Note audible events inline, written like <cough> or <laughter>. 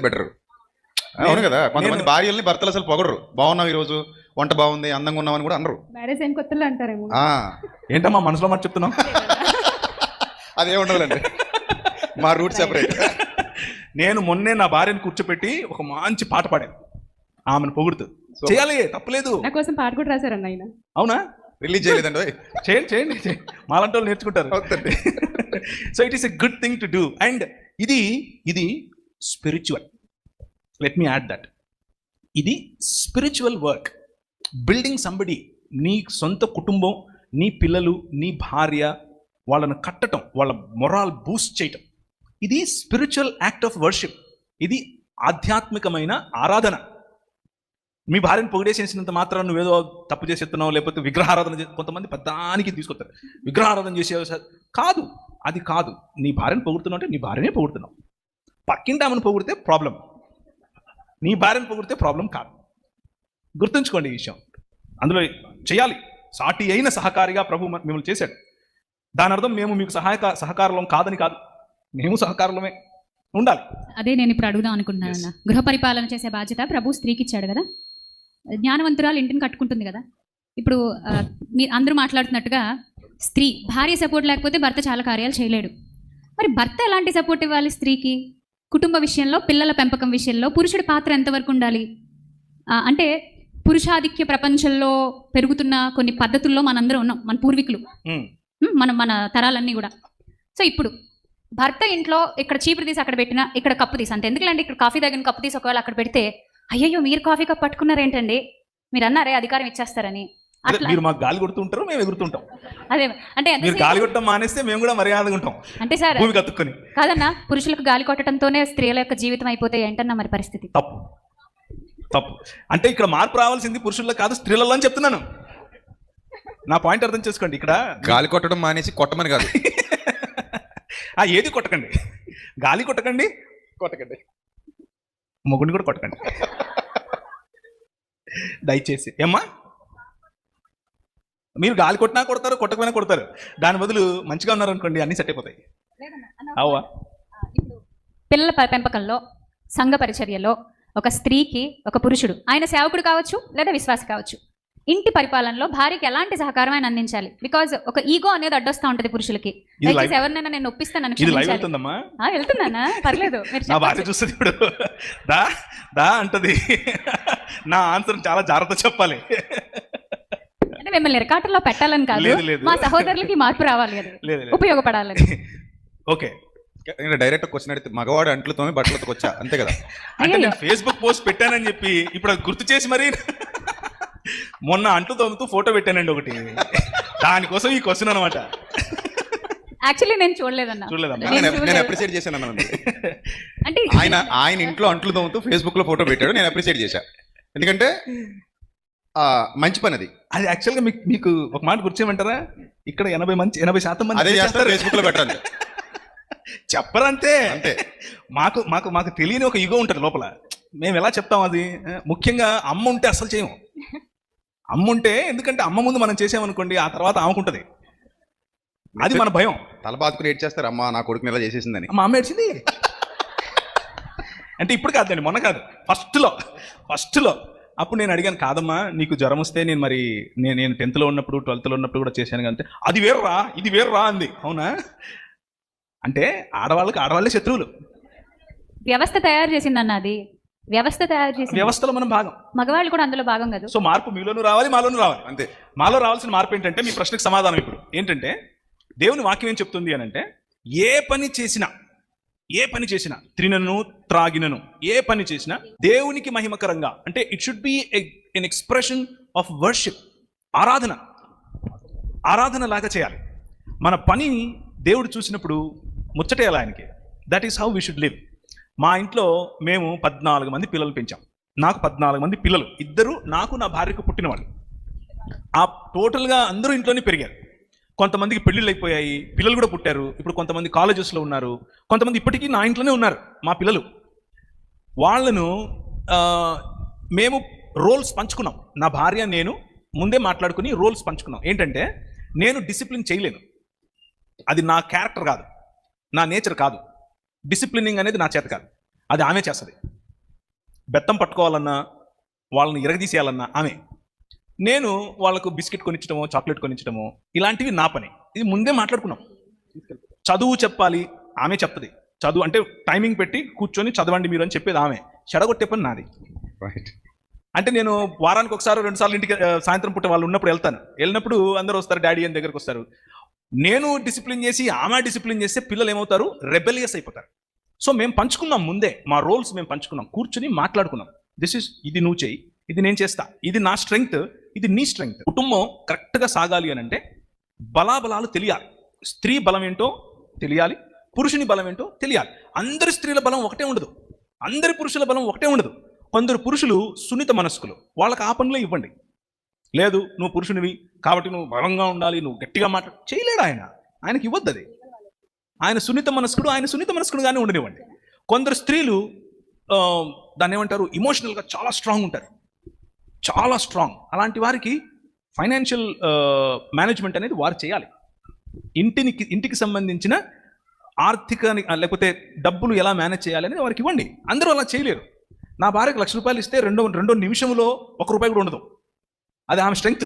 Better అవును కదా కొంతమంది భార్యల్ని భర్తలు అసలు పొగడరు. బాగున్నావు ఈ రోజు వంట బాగుంది అందంగా ఉన్నావని కూడా అనరు. మ్యారేజ్ అయిన కొత్తలో అంటారేమో. ఆ, ఏంటమ్మా మనసులో మాట చెప్తున్నావు? అదే ఉండదులేండి. మా రూట్ సెపరేట్ నేను మొన్నే నా భార్యను కూర్చోపెట్టి ఒక మంచి పాట పాడాను. ఆమెను పొగుడుతూ. చేయాలి తప్పలేదు. నా కోసం పాట కూడా రాశారన్న ఆయన. అవునా? రిలీజ్ చేయలేదండి. చేయండి చేయండి చేయండి. మాలాంటి వాళ్ళు నేర్చుకుంటారు. So it is a good thing to do and ఇది ఇది spiritual let me add that ఇది స్పిరిచువల్ వర్క్ బిల్డింగ్ సంబడి నీ సొంత కుటుంబం నీ పిల్లలు నీ భార్య వాళ్ళను కట్టడం వాళ్ళ మొరాల్ బూస్ట్ చేయటం. ఇది స్పిరిచువల్ యాక్ట్ ఆఫ్ వర్షిప్ ఇది ఆధ్యాత్మికమైన ఆరాధన. మీ భార్యను పొగిడేసేసినంత మాత్రం నువ్వేదో తప్పు చేసేస్తున్నావు లేకపోతే విగ్రహారాధన కొంతమంది పెద్దానికి తీసుకొస్తారు. విగ్రహారాధన చేసే కాదు. అది కాదు. నీ భార్యను పొగుడుతున్నావు అంటే నీ భార్యనే పొగుడుతున్నావు. పక్కింటి ఆమెను పొగిడితే ప్రాబ్లం నీ భార్యను పొగిడితే ప్రాబ్లం కాదు. గుర్తుంచుకోండి ఈ విషయం. అందులో చేయాలి. సాటి అయిన సహకారిగా ప్రభు మిమ్మల్ని చేశాడు. దాని అర్థం మేము మీకు సహాయక సహకారం కాదని కాదు. మేము సహకారులమే. ఉండాలి. అదే నేను ఇప్పుడు అడుగుదాం అనుకుంటున్నాను గృహ పరిపాలన చేసే బాధ్యత ప్రభు స్త్రీకి ఇచ్చాడు కదా? జ్ఞానవంతురాలు ఇంటిని కట్టుకుంటుంది కదా? ఇప్పుడు మీరు అందరూ మాట్లాడుతున్నట్టుగా స్త్రీ భార్య సపోర్ట్ లేకపోతే భర్త చాలా కార్యాలు చేయలేడు. మరి భర్త ఎలాంటి సపోర్ట్ ఇవ్వాలి స్త్రీకి? కుటుంబ విషయంలో పిల్లల పెంపకం విషయంలో పురుషుడి పాత్ర ఎంతవరకు ఉండాలి? అంటే పురుషాధిక్య ప్రపంచంలో పెరుగుతున్న కొన్ని పద్ధతుల్లో మనందరం ఉన్నాం మన పూర్వీకులు. మన మన తరాలన్నీ కూడా. సో ఇప్పుడు భర్త ఇంట్లో ఇక్కడ చీపురు తీసి అక్కడ పెట్టినా ఇక్కడ కప్పు తీసి అంతే. ఎందుకంటే ఇక్కడ కాఫీ దగ్గర కప్పు తీసి ఒకవేళ అక్కడ పెడితే అయ్యయ్యో మీరు కాఫీ కప్ పట్టుకున్నారేంటండి? మీరు అన్నారే అధికారం ఇచ్చేస్తారని. మీరు మాకు గాలి కొడుతుంటారు మేము ఎగురుతుంటాం. అదే అంటే మీరు గాలి కొట్టడం మానేస్తే మేము కూడా మర్యాదగా ఉంటాం. అంటే సార్ భూమి కత్తుక్కొని. కాదన్నా పురుషులకు గాలి కొట్టడంతోనే స్త్రీల యొక్క జీవితం అయిపోతే ఏంటన్నా మరి పరిస్థితి. తప్పు. తప్పు. అంటే ఇక్కడ మార్పు రావాల్సింది పురుషుల్లో కాదు స్త్రీలలో అని చెప్తున్నాను. నా పాయింట్ అర్థం చేసుకోండి ఇక్కడ. గాలి కొట్టడం మానేసి కొట్టమని కాదు. <laughs> ఆ ఏది కొట్టకండి? గాలి కొట్టకండి? కొట్టకండి. మొగుడిని కూడా కొట్టకండి. <laughs> దయచేసి. ఏమ్మా? మీరు గాలి కొట్టినా కొడతారు కొట్టకపోయినా కొడతారు. దాని బదులు మంచిగా ఉన్నారు అనుకోండి అన్ని సెట్ అయిపోతాయి. అవ్వా? పిల్లల పెంపకంలో సంఘ పరిచర్యలో ఒక స్త్రీకి ఒక పురుషుడు ఆయన సేవకుడు కావచ్చు లేదా విశ్వాసి కావచ్చు ఇంటి పరిపాలనలో భార్యకి ఎలాంటి సహకారం ఆయన అందించాలి? బికాజ్ ఒక ఈగో అనేది అడ్డొస్తా ఉంటది పురుషులకి. ఎవరినైనా నేను ఒప్పిస్తాను ఇది లైవ్ అవుతుందమ్మా వెళ్తున్నానా పర్లేదు దా అంటది. నా ఆన్సర్ చాలా జాగ్రత్త చెప్పాలి. అంటే మిమ్మల్ని ఎరకాటంలో పెట్టాలని కాదు. మా సహోదరులకి మార్పు రావాలి అది. ఉపయోగపడాలని. <laughs> ఓకే. డైరెక్ట్ క్వశ్చన్ అడిగితే మగవాడు అంట్లతోనే బట్టలతో వచ్చా? అంతే కదా. అంటే. నేను ఫేస్బుక్ పోస్ట్ పెట్టానని చెప్పి ఇప్పుడు అది గుర్తు చేసి మరి <laughs> మొన్న అంటు తోముతూ ఫోటో పెట్టానండి ఒకటి. దానికోసం ఈ క్వశ్చన్ అనమాట యాక్చువల్లీ నేను చూడలేదన్నా. చూడలేదమ్మా నేను నేను నేను. అప్రిషియేట్ చేశాను అంటే ఆయన ఆయన ఇంట్లో అంట్లు తోముతూ ఫేస్బుక్లో ఫోటో పెట్టాడు నేను అప్రిషియేట్ చేశా. ఎందుకంటే మంచి పని అది అది యాక్చువల్గా మీకు మీకు ఒక మాట గుర్చేయమంటారా ఇక్కడ ఎనభై మంది ఎనభై శాతం మంది అదే చేస్తారు చేస్తారు. ఫేస్బుక్లో పెట్టాలి. <laughs> చెప్పరంతే అంతే. మాకు మాకు మాకు తెలియని ఒక ఇగో ఉంటుంది లోపల. మేము ఎలా చెప్తాం అది? ముఖ్యంగా అమ్మ ఉంటే అసలు చేయము. అమ్మ ఉంటే ఎందుకంటే అమ్మ ముందు మనం చేసామనుకోండి ఆ తర్వాత ఆమెకుంటది. అది మన భయం. తల బాదుకుని ఏడ్ చేస్తారు అమ్మా నా కొడుకుని ఇలా చేసేసిందని. మా అమ్మ ఏడ్చింది? <laughs> అంటే ఇప్పుడు కాదండి మొన్న కాదు. ఫస్ట్లో ఫస్ట్లో అప్పుడు నేను అడిగాను కాదమ్మా నీకు జ్వరం వస్తే నేను మరి నేను నేను టెన్త్లో ఉన్నప్పుడు ట్వెల్త్లో ఉన్నప్పుడు కూడా చేశాను అంటే అది వేరురా ఇది వేరురా అంది. అవునా? అంటే ఆడవాళ్ళకి ఆడవాళ్ళే శత్రువులు. వ్యవస్థ తయారు చేసిందన్న అది. వ్యవస్థ తయారు చేసింది. వ్యవస్థలో మనం భాగం. మగవాళ్ళు కూడా అందులో భాగం కదా. సో మార్పు మీలోనూ రావాలి మాలోనూ రావాలి అంతే. మాలో రావాల్సిన మార్పు ఏంటంటే మీ ప్రశ్నకు సమాధానం ఇప్పుడు. ఏంటంటే దేవుని వాక్యం ఏం చెప్తుంది అని అంటే ఏ పని చేసినా ఏ పని చేసినా త్రినను త్రాగినను ఏ పని చేసినా దేవునికి మహిమకరంగా అంటే it should be an expression of worship ఆరాధన ఆరాధన లాగా చేయాలి. మన పని దేవుడు చూసినప్పుడు ముచ్చటేయాలి ఆయనకి. That is how we should live మా ఇంట్లో మేము పద్నాలుగు మంది పిల్లలు పెంచాం. నాకు పద్నాలుగు మంది పిల్లలు. ఇద్దరు నాకు నా భార్యకు పుట్టిన వాళ్ళు ఆ టోటల్గా అందరూ ఇంట్లోనే పెరిగారు. కొంతమందికి పెళ్ళిళ్ళు అయిపోయాయి పిల్లలు కూడా పుట్టారు. ఇప్పుడు కొంతమంది కాలేజెస్లో ఉన్నారు. కొంతమంది ఇప్పటికీ నా ఇంట్లోనే ఉన్నారు మా పిల్లలు. వాళ్ళను మేము రోల్స్ పంచుకున్నాం. నా భార్య నేను ముందే మాట్లాడుకుని రోల్స్ పంచుకున్నాం. ఏంటంటే నేను డిసిప్లిన్ చేయలేను. అది నా క్యారెక్టర్ కాదు. నా నేచర్ కాదు. డిసిప్లినింగ్ అనేది నా చేత కాదు. అది ఆమె చేస్తుంది. బెత్తం పట్టుకోవాలన్నా వాళ్ళని ఇరగదీసేయాలన్నా ఆమె. నేను వాళ్ళకు బిస్కెట్ కొనిచ్చడమో చాక్లెట్ కొనిచ్చడమో ఇలాంటివి నా పని. ఇది ముందే మాట్లాడుకున్నాం. చదువు చెప్పాలి ఆమె చెప్తుంది. చదువు అంటే టైమింగ్ పెట్టి కూర్చొని చదవండి మీరు అని చెప్పేది ఆమె. చెడగొట్టే పని నాది. రైట్ అంటే నేను వారానికి ఒకసారి రెండు సార్లు ఇంటికి సాయంత్రం పూట వాళ్ళు ఉన్నప్పుడు వెళ్తాను. వెళ్ళినప్పుడు అందరూ వస్తారు డాడీ అని దగ్గరకు వస్తారు. నేను డిసిప్లిన్ చేసి ఆమె డిసిప్లిన్ చేస్తే పిల్లలు ఏమవుతారు? రెబెలియస్ అయిపోతారు. సో మేము పంచుకున్నాం ముందే. మా రోల్స్ మేము పంచుకున్నాం. కూర్చుని మాట్లాడుకున్నాం. దిస్ ఇస్ ఇది నువ్వు చెయ్యి. ఇది నేను చేస్తా. ఇది నా స్ట్రెంగ్త్ ఇది నీ స్ట్రెంగ్త్. కుటుంబం కరెక్ట్గా సాగాలి అని అంటే బలాబలాలు తెలియాలి. స్త్రీ బలం ఏంటో తెలియాలి పురుషుని బలం ఏంటో తెలియాలి. అందరి స్త్రీల బలం ఒకటే ఉండదు. అందరి పురుషుల బలం ఒకటే ఉండదు. కొందరు పురుషులు సున్నిత మనస్కులు. వాళ్ళకి ఆ పనులే ఇవ్వండి. లేదు నువ్వు పురుషునివి కాబట్టి నువ్వు బలంగా ఉండాలి నువ్వు గట్టిగా మాట చేయలేడు ఆయన. ఆయనకి ఇవ్వద్దు అది. ఆయన సున్నిత మనస్కుడు ఆయన సున్నిత మనస్కుడుగానే ఉండనివ్వండి. కొందరు స్త్రీలు దాన్ని ఏమంటారు? ఇమోషనల్గా చాలా స్ట్రాంగ్ ఉంటారు. చాలా స్ట్రాంగ్ అలాంటి వారికి ఫైనాన్షియల్ మేనేజ్మెంట్ అనేది వారు చేయాలి. ఇంటిని ఇంటికి సంబంధించిన ఆర్థిక లేకపోతే డబ్బులు ఎలా మేనేజ్ చేయాలి అనేది వారికి ఇవ్వండి. అందరూ అలా చేయలేరు. నా భార్యకు లక్ష రూపాయలు ఇస్తే రెండో రెండో నిమిషంలో ఒక రూపాయి కూడా ఉండదు. అది ఆమె స్ట్రెంగ్త్